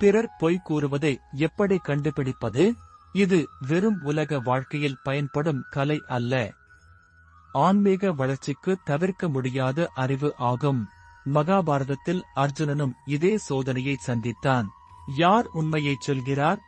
பிறர் பொய் கூறுவதை எப்படி கண்டுபிடிப்பது? இது வெறும் உலக வாழ்க்கையில் பயன்படும் கலை அல்ல. ஆன்மீக வளர்ச்சிக்கு தவிர்க்க முடியாத அறிவு ஆகும். மகாபாரதத்தில் அர்ஜுனனும் இதே சோதனையை சந்தித்தான். யார் உண்மையைச் சொல்கிறார்?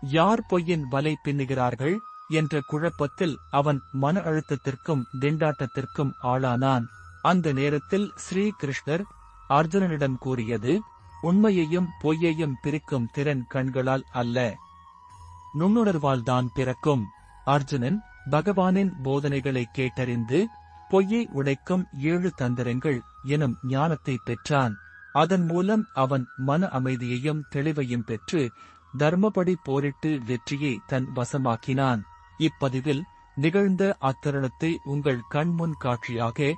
யார் பொய்யின் வலை பின்னுகிறார்கள்? என்ற குழப்பத்தில் அவன் மன அழுத்தத்திற்கும் திண்டாட்டத்திற்கும் ஆளானான். அந்த நேரத்தில் ஸ்ரீ கிருஷ்ணர் அர்ஜுனனிடம் கூறியது உண்மையையும் பொய்யையும் பிரிக்கும் திறன் கண்களால் அல்ல. நுண்ணுணர்வால் தான் பிறக்கும். அர்ஜுனன் பகவானின் போதனைகளை கேட்டறிந்து பொய்யை உடைக்கும் ஏழு தந்திரங்கள் எனும் ஞானத்தை பெற்றான். அதன் மூலம் அவன் மன அமைதியையும் தெளிவையும் பெற்று தர்மபடி போரிட்டு வெற்றியை தன் வசமாக்கினான். இப்பதிவில் நிகழ்ந்த அத்தருணத்தை உங்கள் கண்முன் காட்சியாக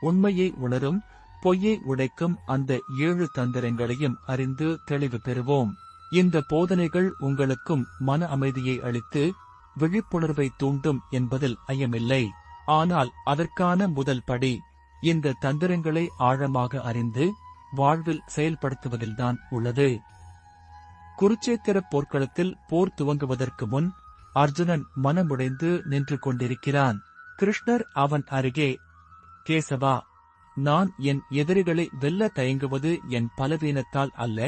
உண்மையை உணரும் பொய்யை உடைக்கும் அந்த ஏழு தந்திரங்களையும் அறிந்து தெளிவு பெறுவோம். இந்த போதனைகள் உங்களுக்கும் மன அமைதியை அளித்து விழிப்புணர்வை தூண்டும் என்பதில் ஐயமில்லை. ஆனால் அதற்கான முதல் படி இந்த தந்திரங்களை ஆழமாக அறிந்து வாழ்வில் செயல்படுத்துவதில்தான் உள்ளது. குருச்சேத்திர போர்க்களத்தில் போர் துவங்குவதற்கு முன் அர்ஜுனன் மனமுடைந்து நின்று கொண்டிருக்கிறான். கிருஷ்ணர் அவன் அருகே கேசவா நான் என் எதிரிகளை வெல்ல தயங்குவது என் பலவீனத்தால் அல்ல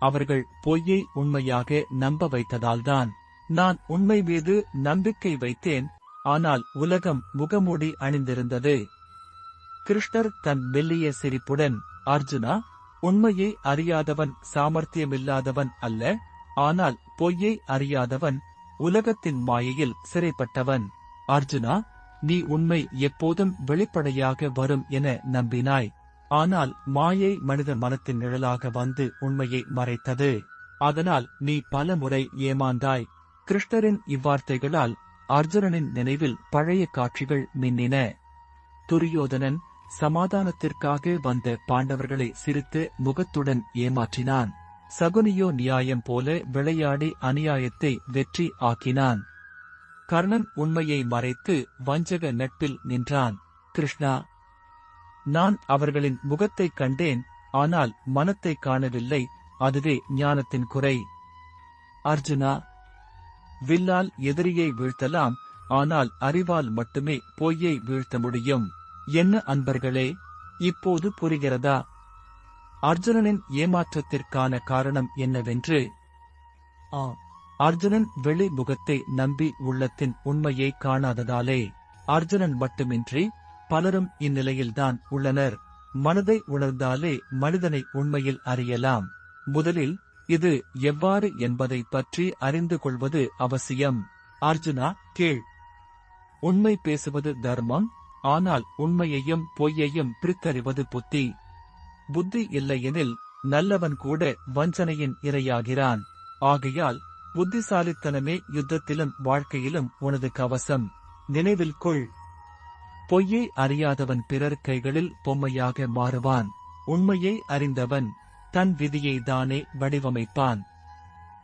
அவர்கள் பொய்யை உண்மையாக நம்ப வைத்ததால்தான். நான் உண்மை மீது நம்பிக்கை வைத்தேன் ஆனால் உலகம் முகமூடி அணிந்திருந்தது. கிருஷ்ணர் தன் மெல்லிய சிரிப்புடன் அர்ஜுனா உண்மையை அறியாதவன் சாமர்த்தியமில்லாதவன் அல்ல ஆனால் பொய்யை அறியாதவன் உலகத்தின் மாயையில் சிறைப்பட்டவன். அர்ஜுனா நீ உண்மை எப்போதும் வெளிப்படையாக வரும் என நம்பினாய். ஆனால் மாயை மனித மனத்தின் நிழலாக வந்து உண்மையை மறைத்தது. அதனால் நீ பல முறை ஏமாந்தாய். கிருஷ்ணரின் இவ்வார்த்தைகளால் அர்ஜுனனின் நினைவில் பழைய காட்சிகள் மின்னின. துரியோதனன் சமாதானத்திற்காக வந்த பாண்டவர்களை சிரித்து முகத்துடன் ஏமாற்றினான். சகுனியோ நியாயம் போல விளையாடி அநியாயத்தை வெற்றி ஆக்கினான். கர்ணன் உண்மையை மறைத்து வஞ்சக நட்பில் நின்றான். கிருஷ்ணா நான் அவர்களின் முகத்தைக் கண்டேன் ஆனால் மனத்தை காணவில்லை அதுவே ஞானத்தின் குறை. அர்ஜுனா வில்லால் எதிரியை வீழ்த்தலாம் ஆனால் அறிவால் மட்டுமே பொய்யை வீழ்த்த முடியும். என்ன அன்பர்களே இப்போது புரிகிறதா? அர்ஜுனனின் ஏமாற்றத்திற்கான காரணம் என்னவென்று? ஆ அர்ஜுனன் வெளி முகத்தை நம்பி உள்ளத்தின் உண்மையை காணாததாலே அர்ஜுனன் மட்டுமின்றி பலரும் இந்நிலையில்தான் உள்ளனர். மனதை உணர்ந்தாலே மனிதனை உண்மையில் அறியலாம். முதலில் இது எவ்வாறு என்பதை பற்றி அறிந்து கொள்வது அவசியம். அர்ஜுனா கேள். உண்மை பேசுவது தர்மம் ஆனால் உண்மையையும் பொய்யையும் பிரித்தறிவது புத்தி. புத்தி இல்லையெனில் நல்லவன் கூட வஞ்சனையின் இரையாகிறான். ஆகையால் புத்திசாலித்தனமே யுத்தத்திலும் வாழ்க்கையிலும் உனது கவசம். நினைவில் கொள். பொய்யை அறியாதவன் பிறர் கைகளில் பொம்மையாக மாறுவான். உண்மையை அறிந்தவன் தன் விதியை தானே வடிவமைப்பான்.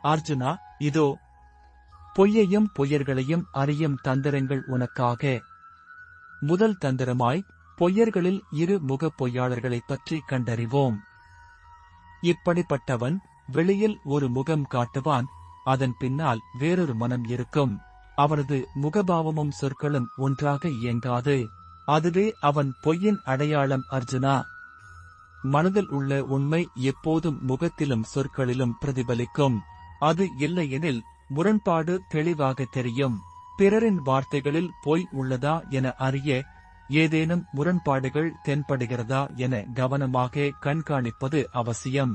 அர்ஜுனா இதோ. பொய்யையும் பொய்யர்களையும் அறியும் தந்திரங்கள் உனக்காக. முதல் தந்திரமாய் பொய்யர்களில் இரு முக பொய்யாளர்களைப் பற்றி கண்டறிவோம். இப்படிப்பட்டவன் வெளியில் ஒரு முகம் காட்டுவான் அதன் பின்னால் வேறொரு மனம் இருக்கும். அவரது முகபாவமும் சொற்களும் ஒன்றாக இயங்காது. அதுவே அவன் பொய்யின் அடையாளம் அர்ஜுனா. மனதில் உள்ள உண்மை எப்போதும் முகத்திலும் சொற்களிலும் பிரதிபலிக்கும். அது இல்லையெனில் முரண்பாடு தெளிவாக தெரியும். பிறரின் வார்த்தைகளில் பொய் உள்ளதா என அறிய ஏதேனும் முரண்பாடுகள் தென்படுகிறதா என கவனமாக கண்காணிப்பது அவசியம்.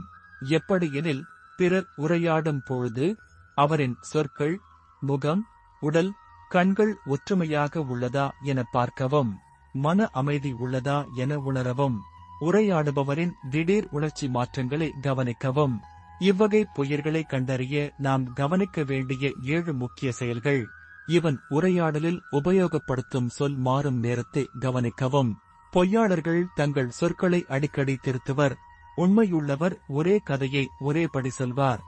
எப்படியெனில் பிறர் உரையாடும் பொழுது அவரின் சொற்கள் முகம் உடல் கண்கள் ஒற்றுமையாக உள்ளதா என பார்க்கவும் மன அமைதி உள்ளதா என உணரவும் உரையாடுபவரின் திடீர் உணர்ச்சி மாற்றங்களை கவனிக்கவும். இவ்வகை பொய்யர்களை கண்டறிய நாம் கவனிக்க வேண்டிய ஏழு முக்கிய செயல்கள் இவன் உரையாடலில் உபயோகப்படுத்தும் சொல் மாறும் நேரத்தை கவனிக்கவும். பொய்யாளர்கள் தங்கள் சொற்களை அடிக்கடி திருத்துவர் உண்மையுள்ளவர் ஒரே கதையை ஒரேபடி சொல்வார்.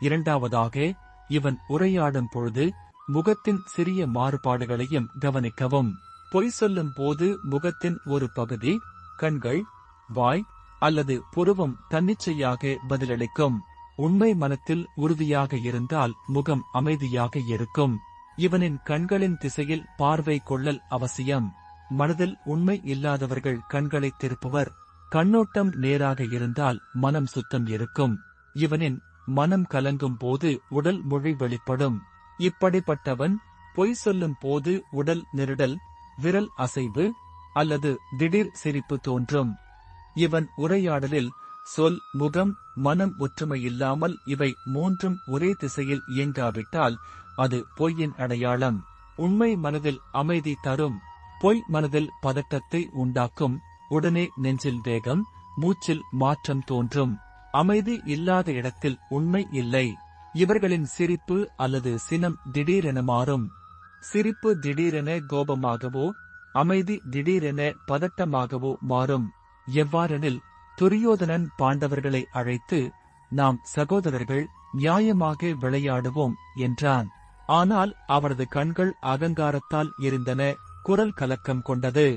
இரண்டாவதாக இவன் உரையாடும் பொழுது முகத்தின் சிறிய மாறுபாடுகளையும் கவனிக்கவும். பொய் சொல்லும் போது முகத்தின் ஒரு பகுதி கண்கள் வாய் அல்லது புருவம் தன்னிச்சையாக பதிலளிக்கும். உண்மை மனத்தில் உறுதியாக இருந்தால் முகம் அமைதியாக இருக்கும். இவனின் கண்களின் திசையில் பார்வை கொள்ளல் அவசியம். மனதில் உண்மை இல்லாதவர்கள் கண்களை திருப்புவர். கண்ணோட்டம் நேராக இருந்தால் மனம் சுத்தம் இருக்கும். இவனின் மனம் கலங்கும் போது உடல் மொழி வெளிப்படும். இப்படிப்பட்டவன் பொய் சொல்லும் போது உடல் நெருடல் விரல் அசைவு அல்லது திடீர் சிரிப்பு தோன்றும். இவன் உரையாடலில் சொல் முகம் மனம் ஒற்றுமை இல்லாமல் இவை மூன்றும் ஒரே திசையில் இயங்காவிட்டால் அது பொய்யின் அடையாளம். உண்மை மனதில் அமைதி தரும். பொய் மனதில் பதட்டத்தை உண்டாக்கும். உடனே நெஞ்சில் வேகம் மூச்சில் மாற்றம் தோன்றும். அமைதி இல்லாத இடத்தில் உண்மை இல்லை. இவர்களின் சிரிப்பு அல்லது சினம் திடீரென மாறும். சிரிப்பு திடீரென கோபமாகவோ அமைதி திடீரென பதட்டமாகவோ மாறும். எவ்வாறெனில் துரியோதனன் பாண்டவர்களை அழைத்து நாம் சகோதரர்கள் நியாயமாக விளையாடுவோம் என்றான். ஆனால் அவரது கண்கள் அகங்காரத்தால் இருந்தன குரல் கலக்கம் கொண்டது.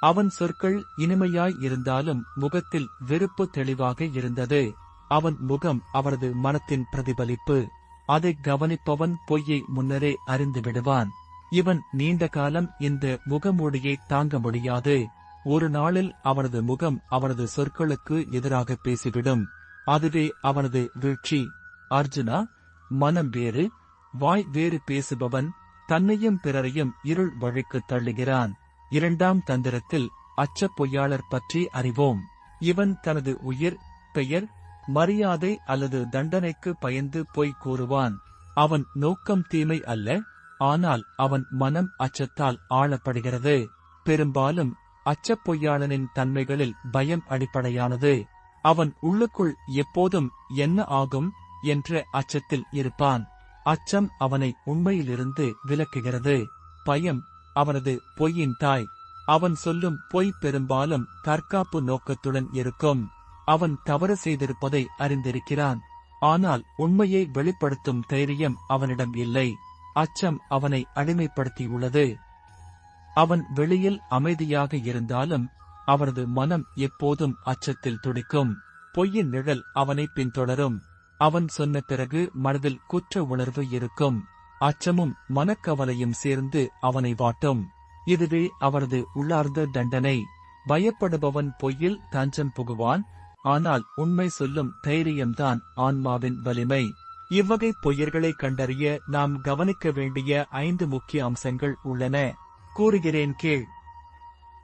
அவன் சொற்கள் இனிமையாய் இருந்தாலும் முகத்தில் வெறுப்பு தெளிவாக இருந்தது. அவன் முகம் அவரது மனத்தின் பிரதிபலிப்பு. அதை கவனிப்பவன் பொய்யை முன்னரே அறிந்து விடுவான். இவன் நீண்ட காலம் இந்த முகமூடியை தாங்க முடியாது. ஒரு நாளில் அவனது முகம் அவனது சொற்களுக்கு எதிராக பேசிவிடும். அதுவே அவனது வீழ்ச்சி. அர்ஜுனா மனம் வேறு வாய் வேறு பேசுபவன் தன்னையும் பிறரையும் இருள் வழிக்கு தள்ளுகிறான். இரண்டாம் தந்திரத்தில் அச்சப் பொய்யாளர் பற்றி அறிவோம். இவன் தனது உயிர் பெயர் மரியாதை அல்லது தண்டனைக்கு பயந்து பொய் கூறுவான். அவன் நோக்கம் தீமை அல்ல ஆனால் அவன் மனம் அச்சத்தால் ஆளப்படுகிறது பெரும்பாலும் அச்சப் பொய்யாளனின் தன்மைகளில் பயம் அடிப்படையானது. அவன் உள்ளுக்குள் எப்போதும் என்ன ஆகும் என்ற அச்சத்தில் இருப்பான். அச்சம் அவனை உண்மையிலிருந்து விலக்குகிறது. பயம் அவனது பொய்யின் தாய். அவன் சொல்லும் பொய் பெரும்பாலும் தற்காப்பு நோக்கத்துடன் இருக்கும். அவன் தவறு செய்திருப்பதை அறிந்திருக்கிறான். ஆனால் உண்மையை வெளிப்படுத்தும் தைரியம் அவனிடம் இல்லை. அச்சம் அவனை அடிமைப்படுத்தியுள்ளது. அவன் வெளியில் அமைதியாக இருந்தாலும் அவனது மனம் எப்போதும் அச்சத்தில் துடிக்கும். பொய்யின் நிழல் அவனை பின்தொடரும். அவன் சொன்ன பிறகு மனதில் குற்ற உணர்வு இருக்கும். அச்சமும் மனக்கவலையும் சேர்ந்து அவனை வாட்டும். இதுவே அவரது உள்ளார்ந்த தண்டனை. பயப்படுபவன் பொய்யில் தஞ்சம் புகுவான். ஆனால் உண்மை சொல்லும் தைரியம்தான் ஆன்மாவின் வலிமை. இவ்வகை பொய்யர்களை கண்டறிய நாம் கவனிக்க வேண்டிய ஐந்து முக்கிய அம்சங்கள் உள்ளன. கூறுகிறேன் கீழ்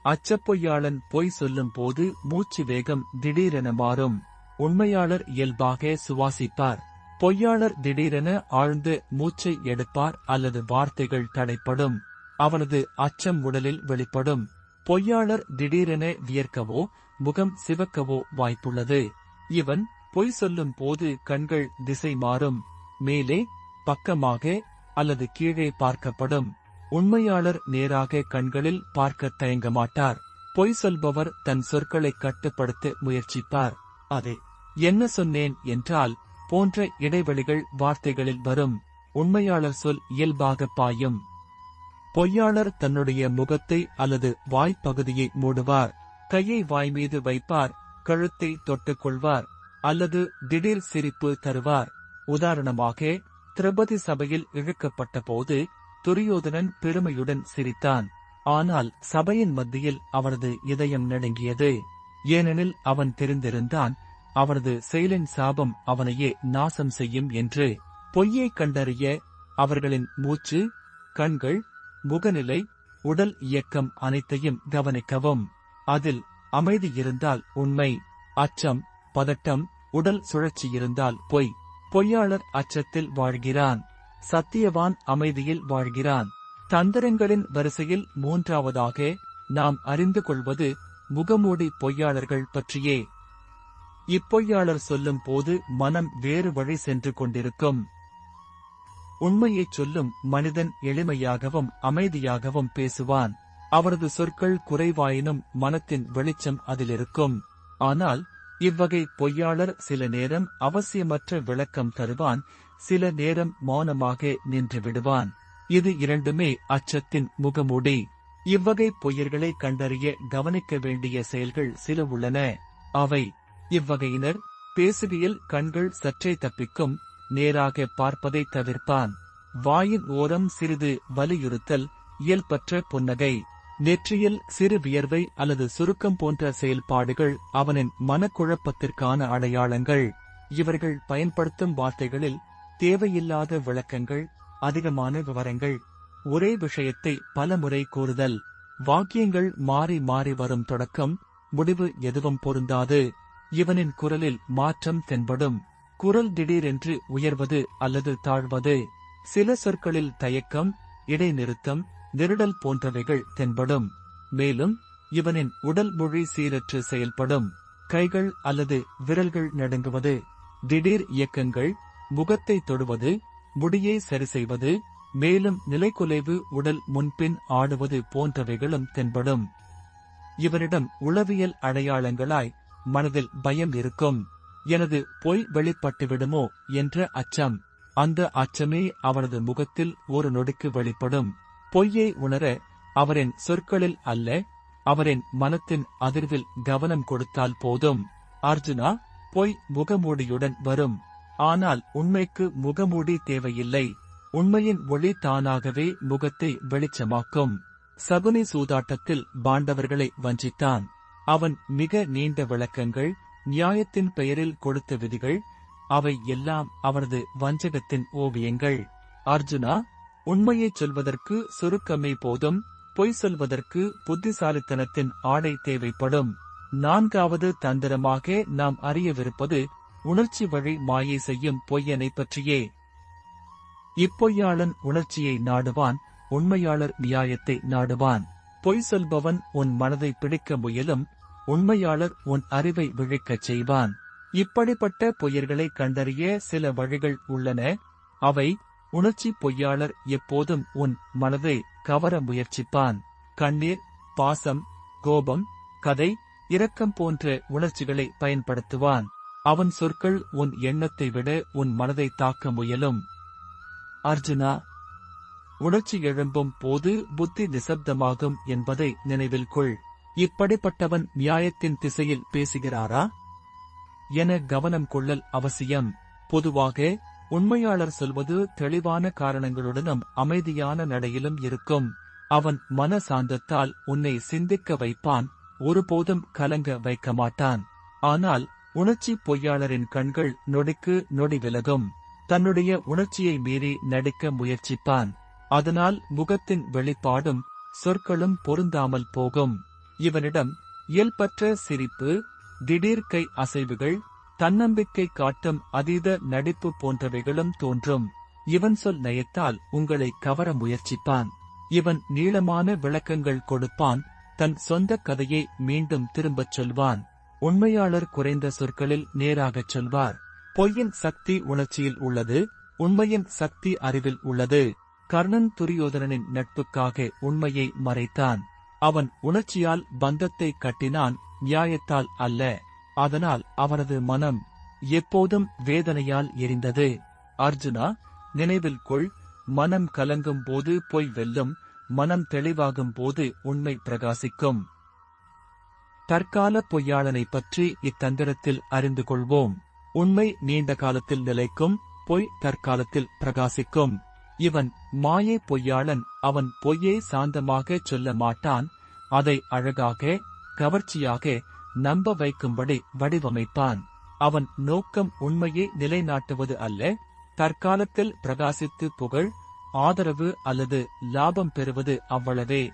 அச்சப்பொய்யாளன் பொய் சொல்லும் போது மூச்சு வேகம் திடீரென மாறும். உண்மையாளர் இயல்பாக சுவாசிப்பார். பொய்யாளர் திடீரென ஆழ்ந்து மூச்சை எடுப்பார் அல்லது வார்த்தைகள் தடைப்படும். அவனது அச்சம் உடலில் வெளிப்படும். பொய்யாளர் திடீரென வியர்க்கவோ முகம் சிவக்கவோ வாய்ப்புள்ளது. இவன் பொய் சொல்லும் போது கண்கள் திசை மாறும். மேலே பக்கமாக அல்லது கீழே பார்க்கப்படும். உண்மையாளர் நேராக கண்களில் பார்க்க தயங்க மாட்டார். பொய் சொல்பவர் தன் சொற்களை கட்டுப்படுத்த முயற்சிப்பார். அதே என்ன சொன்னேன்? என்றால் போன்ற இடைவெளிகள் வார்த்தைகளில் வரும். உண்மையாளர் சொல் இயல்பாக பாயும். பொய்யாளர் தன்னுடைய முகத்தை அல்லது வாய்ப்பகுதியை மூடுவார். கையை வாய் மீது வைப்பார். கழுத்தை தொட்டுக் கொள்வார். அல்லது திடீர் சிரிப்பு தருவார். உதாரணமாக திரபதி சபையில் இழுக்கப்பட்ட போது துரியோதனன் பெருமையுடன் சிரித்தான். ஆனால் சபையின் மத்தியில் அவரது இதயம் நடுங்கியது. ஏனெனில் அவன் தெரிந்திருந்தான். அவனது செயலின் சாபம் அவனையே நாசம் செய்யும் என்று பொய்யை கண்டறிய அவர்களின் மூச்சு கண்கள் முகநிலை உடல் இயக்கம் அனைத்தையும் கவனிக்கவும். அதில் அமைதி இருந்தால் உண்மை அச்சம் பதட்டம் உடல் சுழற்சி இருந்தால் பொய். பொய்யாளர் அச்சத்தில் வாழ்கிறான் சத்தியவான் அமைதியில் வாழ்கிறான். தந்திரங்களின் வரிசையில் மூன்றாவதாக நாம் அறிந்து கொள்வது முகமூடி பொய்யாளர்கள் பற்றியே. இப்பொய்யாளர் சொல்லும் போது மனம் வேறு வழி சென்று கொண்டிருக்கும். உண்மையைச் சொல்லும் மனிதன் எளிமையாகவும் அமைதியாகவும் பேசுவான். அவரது சொற்கள் குறைவாயினும் மனத்தின் வெளிச்சம் அதிலிருக்கும். ஆனால் இவ்வகை பொய்யாளர் சில நேரம் அவசியமற்ற விளக்கம் தருவான் சில நேரம் மௌனமாக நின்று விடுவான். இது இரண்டுமே அச்சத்தின் முகமூடி. இவ்வகை பொய்யர்களை கண்டறிய கவனிக்க வேண்டிய செயல்கள் சில உள்ளன. அவை இவ்வகையினர் பேசுகையில் கண்கள் சற்றே தப்பிக்கும் நேராக பார்ப்பதை தவிர்ப்பான். வாயின் ஓரம் சிறிது வலியுறுத்தல் இயல்பற்ற புன்னகை. நெற்றியில் சிறு வியர்வை அல்லது சுருக்கம் போன்ற செயல்பாடுகள் அவனின் மனக்குழப்பத்திற்கான அடையாளங்கள். இவர்கள் பயன்படுத்தும் வார்த்தைகளில் தேவையில்லாத விளக்கங்கள் அதிகமான விவரங்கள். ஒரே விஷயத்தை பலமுறை கூறுதல். வாக்கியங்கள் மாறி மாறி வரும் தொடக்கம் முடிவு எதுவும் பொருந்தாது. இவனின் குரலில் மாற்றம் தென்படும். குரல் திடீரென்று உயர்வது அல்லது தாழ்வது. சில சொற்களில் தயக்கம் இடைநிறுத்தம் நெருடல் போன்றவைகள் தென்படும். மேலும் இவனின் உடல் மொழி சீரற்று செயல்படும். கைகள் அல்லது விரல்கள் நடுங்குவது. திடீர் இயக்கங்கள் முகத்தை தொடுவது முடியை சரி செய்வது மேலும் நிலைக்குலைவு உடல் முன்பின் ஆடுவது போன்றவைகளும் தென்படும். இவரிடம் உளவியல் அடையாளங்களாய் மனதில் பயம் இருக்கும். எனது பொய் வெளிப்பட்டுவிடுமோ? என்ற அச்சம். அந்த அச்சமே அவனது முகத்தில் ஒரு நொடிக்கு வெளிப்படும். பொய்யை உணர அவரின் சொற்களில் அல்ல அவரின் மனத்தின் அதிர்வில் கவனம் கொடுத்தால் போதும். அர்ஜுனா பொய் முகமூடியுடன் வரும். ஆனால் உண்மைக்கு முகமூடி தேவையில்லை. உண்மையின் ஒளி தானாகவே முகத்தை வெளிச்சமாக்கும். சகுனி சூதாட்டத்தில் பாண்டவர்களை வஞ்சித்தான். அவன் மிக நீண்ட விளக்கங்கள் நியாயத்தின் பெயரில் கொடுத்த விதிகள் அவை எல்லாம் அவனது வஞ்சகத்தின் ஓவியங்கள். அர்ஜுனா உண்மையைச் சொல்வதற்கு சுருக்கமே போதும் பொய் சொல்வதற்கு புத்திசாலித்தனத்தின் ஆடை தேவைப்படும். நான்காவது தந்திரமாக நாம் அறியவிருப்பது உணர்ச்சி வழி மாயை செய்யும் பொய்யனை பற்றியே. இப்பொய்யாளன் உணர்ச்சியை நாடுவான் உண்மையாளர் நியாயத்தை நாடுவான். பொய் சொல்பவன் உன் மனதை பிடிக்க முயலும் உண்மையாளர் உன் அறிவை விழிக்கச் செய்வான். இப்படிப்பட்ட பொய்யர்களை கண்டறிய சில வழிகள் உள்ளன. அவை உணர்ச்சி பொய்யாளர் எப்போதும் உன் மனதை கவர முயற்சிப்பான். கண்ணீர் பாசம் கோபம் கதை இரக்கம் போன்ற உணர்ச்சிகளை பயன்படுத்துவான். அவன் சொற்கள் உன் எண்ணத்தை விட உன் மனதை தாக்க முயலும். அர்ஜுனா உணர்ச்சி எழும்பும் போது புத்தி நிசப்தமாகும் என்பதை நினைவில் கொள். இப்படிப்பட்டவன் நியாயத்தின் திசையில் பேசுகிறாரா? என கவனம் கொள்ளல் அவசியம். பொதுவாக உண்மையாளர் சொல்வது தெளிவான காரணங்களுடனும் அமைதியான நடையிலும் இருக்கும். அவன் மன சாந்தத்தால் உன்னை சிந்திக்க வைப்பான் ஒருபோதும் கலங்க வைக்க மாட்டான். ஆனால் உணர்ச்சி பொய்யாளரின் கண்கள் நொடிக்கு நொடி விலகும். தன்னுடைய உணர்ச்சியை மீறி நடிக்க முயற்சிப்பான். அதனால் முகத்தின் வெளிப்பாடும் சொற்களும் பொருந்தாமல் போகும். இவனிடம் இயல்பற்ற சிரிப்பு திடீர் கை அசைவுகள் தன்னம்பிக்கை காட்டும் அதீத நடிப்பு போன்றவைகளும் தோன்றும். இவன் சொல் நயத்தால் உங்களை கவர முயற்சிப்பான். இவன் நீளமான விளக்கங்கள் கொடுப்பான். தன் சொந்த கதையை மீண்டும் திரும்பச் சொல்வான். உண்மையாளர் குறைந்த சொற்களில் நேராகச் சொல்வார். பொய்யின் சக்தி உணர்ச்சியில் உள்ளது உண்மையின் சக்தி அறிவில் உள்ளது. கர்ணன் துரியோதனனின் நட்புக்காக உண்மையை மறைத்தான். அவன் உணர்ச்சியால் பந்தத்தை கட்டினான் நியாயத்தால் அல்ல. அதனால் அவனது மனம் எப்போதும் வேதனையால் எரிந்தது. அர்ஜுனா நினைவில் கொள் மனம் கலங்கும் போது பொய் வெல்லும் மனம் தெளிவாகும் போது உண்மை பிரகாசிக்கும். தற்கால பொய்யாளனை பற்றி இத்தந்திரத்தில் அறிந்து கொள்வோம். உண்மை நீண்ட காலத்தில் நிலைக்கும் பொய் தற்காலத்தில் பிரகாசிக்கும். இவன் மாயே பொய்யாளன் அவன் பொய்யை சாந்தமாக சொல்ல மாட்டான் அதை அழகாக கவர்ச்சியாக நம்ப வைக்கும்படி வடிவமைப்பான் அவன் நோக்கம் உண்மையை நிலைநாட்டுவது அல்ல தற்காலத்தில் பிரகாசித்து புகழ் ஆதரவு அல்லது லாபம் பெறுவது அவ்வளவே.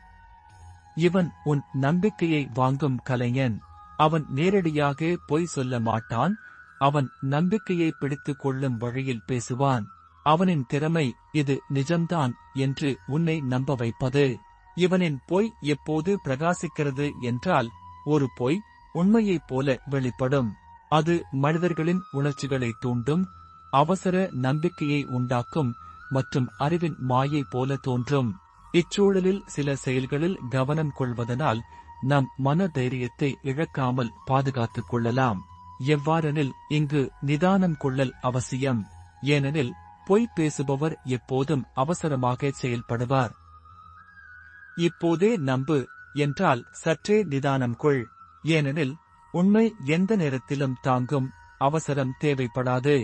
இவன் உன் நம்பிக்கையை வாங்கும் கலைஞன். அவன் நேரடியாக பொய் சொல்ல மாட்டான் அவன் நம்பிக்கையை பிடித்துக் கொள்ளும் வழியில் பேசுவான். அவனின் திறமை இது நிஜம்தான் என்று உன்னை நம்ப வைப்பது. இவனின் பொய் எப்போது பிரகாசிக்கிறது என்றால் ஒரு பொய் உண்மையைப் போல வெளிப்படும். அது மனிதர்களின் உணர்ச்சிகளை தூண்டும் அவசர நம்பிக்கையை உண்டாக்கும் மற்றும் அறிவின் மாயை போல தோன்றும். இச்சூழலில் சில செயல்களில் கவனம் கொள்வதனால் நம் மன தைரியத்தை இழக்காமல் பாதுகாத்துக் கொள்ளலாம். எவ்வாறெனில் இங்கு நிதானம் கொள்ளல் அவசியம். ஏனெனில் பொய் பேசுபவர் எப்போதும் அவசரமாக செயல்படுவார். இப்போதே நம்பு என்றால் சற்றே நிதானம் கொள். ஏனெனில் உண்மை எந்த நேரத்திலும் தாங்கும் அவசரம் தேவைப்படாது.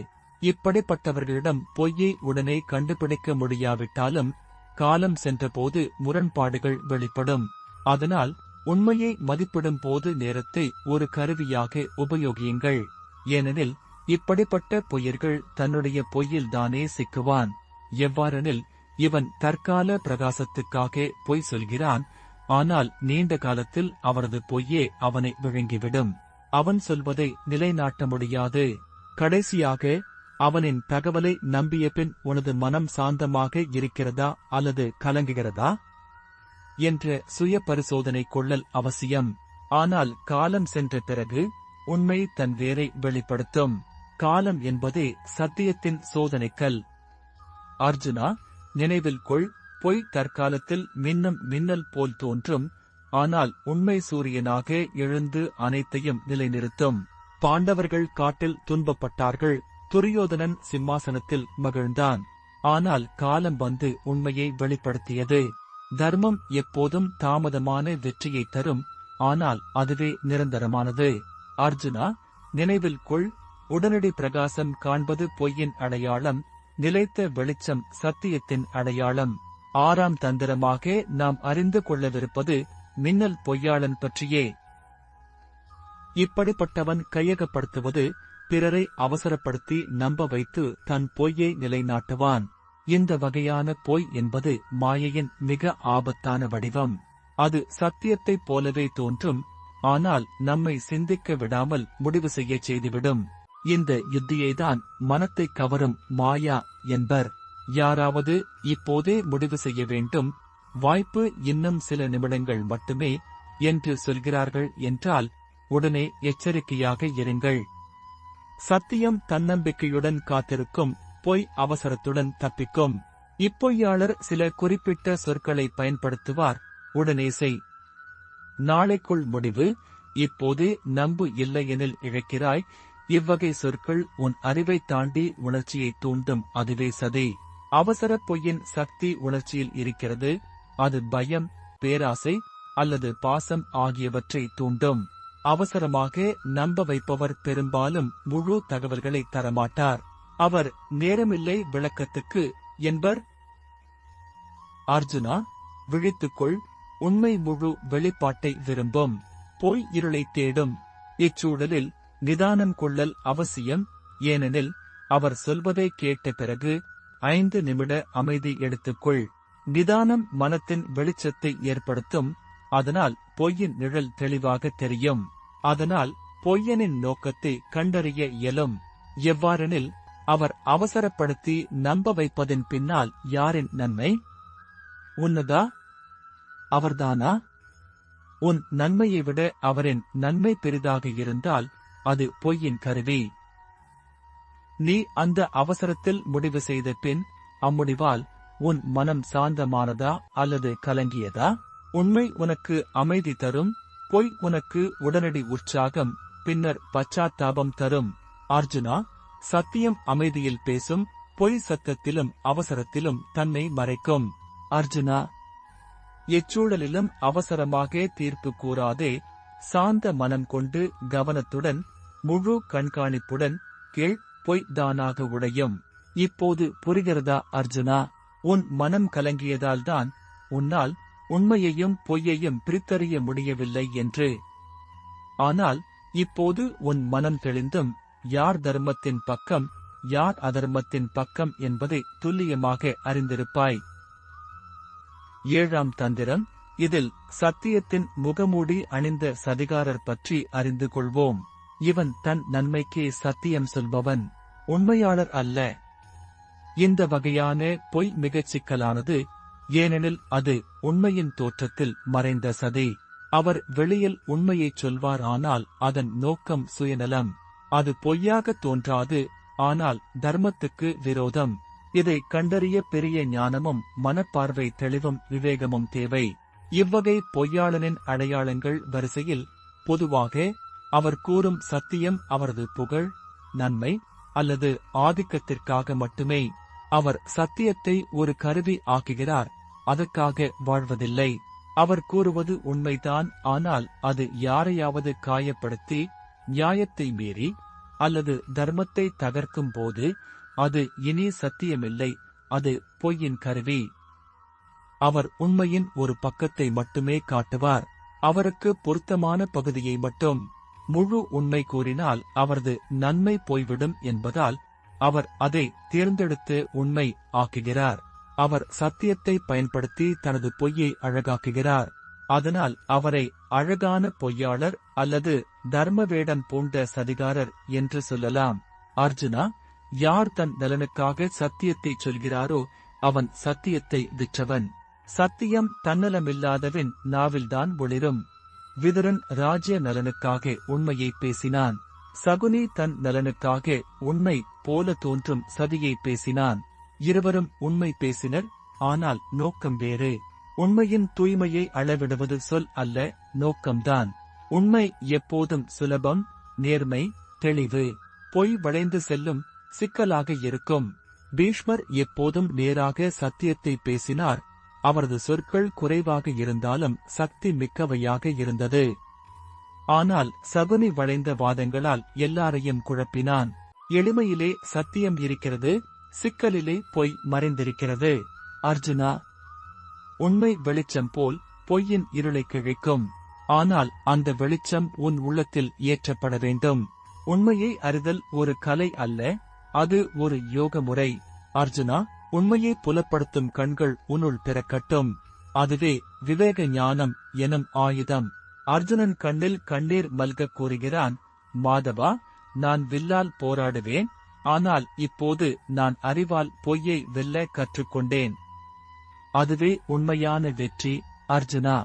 இப்படிப்பட்டவர்களிடம் பொய்யை உடனே கண்டுபிடிக்க முடியாவிட்டாலும் காலம் சென்றபோது முரண்பாடுகள் வெளிப்படும். அதனால் உண்மையை மதிப்பிடும் போது நேரத்தை ஒரு கருவியாக உபயோகியுங்கள். ஏனெனில் இப்படிப்பட்ட பொய்யர்கள் தன்னுடைய பொய்யில்தானே சிக்குவான். எவ்வாறெனில் இவன் தற்கால பிரகாசத்துக்காக பொய் சொல்கிறான் ஆனால் நீண்ட காலத்தில் அவரது பொய்யே அவனை விழுங்கிவிடும். அவன் சொல்வதை நிலைநாட்ட முடியாது. கடைசியாக அவனின் தகவலை நம்பிய பின் உனது மனம் சாந்தமாக இருக்கிறதா அல்லது கலங்குகிறதா? என்ற சுய பரிசோதனை கொள்ளல் அவசியம். ஆனால் காலம் சென்ற பிறகு உண்மை தன் வேரை வெளிப்படுத்தும். காலம் என்பதே சத்தியத்தின் சோதனைக்கல். அர்ஜுனா நினைவில் கொள் பொய் தற்காலத்தில் மின்னும் மின்னல் போல் தோன்றும் ஆனால் உண்மை சூரியனாக எழுந்து அனைத்தையும் நிலைநிறுத்தும். பாண்டவர்கள் காட்டில் துன்பப்பட்டார்கள் துரியோதனன் சிம்மாசனத்தில் மகிழ்ந்தான். ஆனால் காலம் வந்து உண்மையை வெளிப்படுத்தியது. தர்மம் எப்போதும் தாமதமான வெற்றியை தரும் ஆனால் அதுவே நிரந்தரமானது. அர்ஜுனா நினைவில் கொள் உடனடி பிரகாசம் காண்பது பொய்யின் அடையாளம் நிலைத்த வெளிச்சம் சத்தியத்தின் அடையாளம். ஆறாம் தந்திரமாக நாம் அறிந்து கொள்ளவிருப்பது மின்னல் பொய்யாளன் பற்றியே. இப்படிப்பட்டவன் கையகப்படுத்துவது பிறரை அவசரப்படுத்தி நம்ப வைத்து தன் பொய்யை நிலைநாட்டுவான். இந்த வகையான பொய் என்பது மாயையின் மிக ஆபத்தான வடிவம். அது சத்தியத்தைப் போலவே தோன்றும் ஆனால் நம்மை சிந்திக்க விடாமல் முடிவு செய்ய செய்துவிடும். இந்த யுத்தியைதான் மனத்தை கவரும் மாயா என்பர். யாராவது இப்போதே முடிவு செய்ய வேண்டும். வாய்ப்பு இன்னும் சில நிமிடங்கள் மட்டுமே என்று சொல்கிறார்கள் என்றால் உடனே எச்சரிக்கையாக இருங்கள். சத்தியம் தன்னம்பிக்கையுடன் காத்திருக்கும் பொய் அவசரத்துடன் தப்பிக்கும். இப்பொய்யாளர் சில குறிப்பிட்ட சொற்களை பயன்படுத்துவார். உடனே செய். நாளைக்குள் முடிவு. இப்போது நம்பு இல்லையெனில் இழக்கிறாய். இவ்வகை சொற்கள் உன் அறிவை தாண்டி உணர்ச்சியை தூண்டும் அதுவே சதி. அவசர பொய்யின் சக்தி உணர்ச்சியில் இருக்கிறது. அது பயம் பேராசை அல்லது பாசம் ஆகியவற்றை தூண்டும். அவசரமாக நம்ப வைப்பவர் பெரும்பாலும் முழு தகவல்களை தரமாட்டார். அவர் நேரமில்லை விளக்கத்துக்கு என்பர். அர்ஜுனா விழித்துக்கொள் உண்மை முழு வெளிப்பாட்டை விரும்பும். பொய் இருளை தேடும். இச்சூழலில் நிதானம் கொள்ளல் அவசியம். ஏனெனில் அவர் சொல்வதை கேட்ட பிறகு ஐந்து நிமிட அமைதி எடுத்துக்கொள். நிதானம் மனத்தின் வெளிச்சத்தை ஏற்படுத்தும். அதனால் பொய்யின் நிழல் தெளிவாக தெரியும். அதனால் பொய்யனின் நோக்கத்தை கண்டறிய இயலும். எவ்வாறெனில் அவர் அவசரப்படுத்தி நம்ப வைப்பதின் பின்னால் யாரின் நன்மை? உன்னதா? அவர்தானா? உன் நன்மையை விட அவரின் நன்மை பெரிதாக இருந்தால் அது பொய்யின் கருவி. நீ அந்த அவசரத்தில் முடிவு செய்த பின் அம்முடிவால் உன் மனம் சாந்தமானதா அல்லது கலங்கியதா? உண்மை உனக்கு அமைதி தரும் பொய் உனக்கு உடனடி உற்சாகம் பின்னர் பச்சாத்தாபம் தரும். அர்ஜுனா சத்தியம் அமைதியில் பேசும் பொய் சத்தத்திலும் அவசரத்திலும் தன்னை மறைக்கும். அர்ஜுனா எச்சூழலிலும் அவசரமாக தீர்ப்பு கூறாதே சாந்த மனம் கொண்டு கவனத்துடன் முழு கண்காணிப்புடன் கீழ் பொய்தானாக உடையும். இப்போது புரிகிறதா அர்ஜுனா? உன் மனம் கலங்கியதால்தான் உன்னால் உண்மையையும் பொய்யையும் பிரித்தறிய முடியவில்லை என்று. ஆனால் இப்போது உன் மனம் தெளிந்தும் யார் தர்மத்தின் பக்கம் யார் அதர்மத்தின் பக்கம் என்பதை துல்லியமாக அறிந்திருப்பாய். ஏழாம் தந்திரம் இதில் சத்தியத்தின் முகமூடி அணிந்த சதிகாரர் பற்றி அறிந்து கொள்வோம். இவன் தன் நன்மைக்கே சத்தியம் சொல்பவன். உண்மையாளர் அல்ல. இந்த வகையான பொய் மிகச் சிக்கலானது ஏனெனில் அது உண்மையின் தோற்றத்தில் மறைந்த சதி. அவர் வெளியில் உண்மையைச் சொல்வார் ஆனால் அதன் நோக்கம் சுயநலம். அது பொய்யாக தோன்றாது ஆனால் தர்மத்துக்கு விரோதம். இதை கண்டறிய பெரிய ஞானமும் மனப்பார்வை தெளிவும் விவேகமும் தேவை. இவ்வகை பொய்யாளனின் அடையாளங்கள் வரிசையில் பொதுவாக அவர் கூறும் சத்தியம் அவரது புகழ் நன்மை அல்லது ஆதிக்கத்திற்காக மட்டுமே அவர் சத்தியத்தை ஒரு கருவி ஆக்குகிறார் அதற்காக வாழ்வதில்லை. அவர் கூறுவது உண்மைதான் ஆனால் அது யாரையாவது காயப்படுத்தி நியாயத்தை மீறி அல்லது தர்மத்தை தகர்க்கும் போது அது இனி சத்தியமில்லை அது பொய்யின் கருவி. அவர் உண்மையின் ஒரு பக்கத்தை மட்டுமே காட்டுவார். அவருக்கு பொருத்தமான பகுதியை மட்டும் முழு உண்மை கூறினால் அவரது நன்மை போய்விடும் என்பதால் அவர் அதை தேர்ந்தெடுத்து உண்மை ஆக்குகிறார். அவர் சத்தியத்தை பயன்படுத்தி தனது பொய்யை அழகாக்குகிறார். அதனால் அவரை அழகான பொய்யாளர் அல்லது தர்மவேடன் பூண்ட சதிகாரர் என்று சொல்லலாம். அர்ஜுனா யார் தன் நலனுக்காக சத்தியத்தை சொல்கிறாரோ அவன் சத்தியத்தை விற்றவன். சத்தியம் தன்னலமில்லாதவின் நாவில்தான் ஒளிரும். விதுரன் ராஜ்ய நலனுக்காக உண்மையை பேசினான். சகுனி தன் நலனுக்காக உண்மை போல தோன்றும் சதியை பேசினான். இருவரும் உண்மை பேசினர் ஆனால் நோக்கம் வேறு. உண்மையின் தூய்மையை அளவிடுவது சொல் அல்ல நோக்கம்தான். உண்மை எப்போதும் சுலபம் நேர்மை தெளிவு. பொய் வளைந்து செல்லும் சிக்கலாக இருக்கும். பீஷ்மர் எப்போதும் நேராக சத்தியத்தை பேசினார். அவரது சொற்கள் குறைவாக இருந்தாலும் சக்தி மிக்கவையாக இருந்தது. ஆனால் சகுனி வளைந்த வாதங்களால் எல்லாரையும் குழப்பினான். எளிமையிலே சத்தியம் இருக்கிறது சிக்கலிலே பொய் மறைந்திருக்கிறது. அர்ஜுனா உண்மை வெளிச்சம் போல் பொய்யின் இருளை கிழிக்கும். ஆனால் அந்த வெளிச்சம் உன் உள்ளத்தில் ஏற்றப்பட வேண்டும். உண்மையை அறிதல் ஒரு கலை அல்ல அது ஒரு யோக முறை அர்ஜுனா உண்மையை புலப்படுத்தும் கண்கள் உன்னுள் பிறக்கட்டும். அதுவே விவேக ஞானம் எனும் ஆயுதம். அர்ஜுனன் கண்ணில் கண்ணீர் மல்க கூறுகிறான் மாதவா நான் வில்லால் போராடுவேன். ஆனால் இப்போது நான் அறிவால் பொய்யை வெல்ல கற்றுக்கொண்டேன். அதுவே உண்மையான வெற்றி அர்ஜுனா.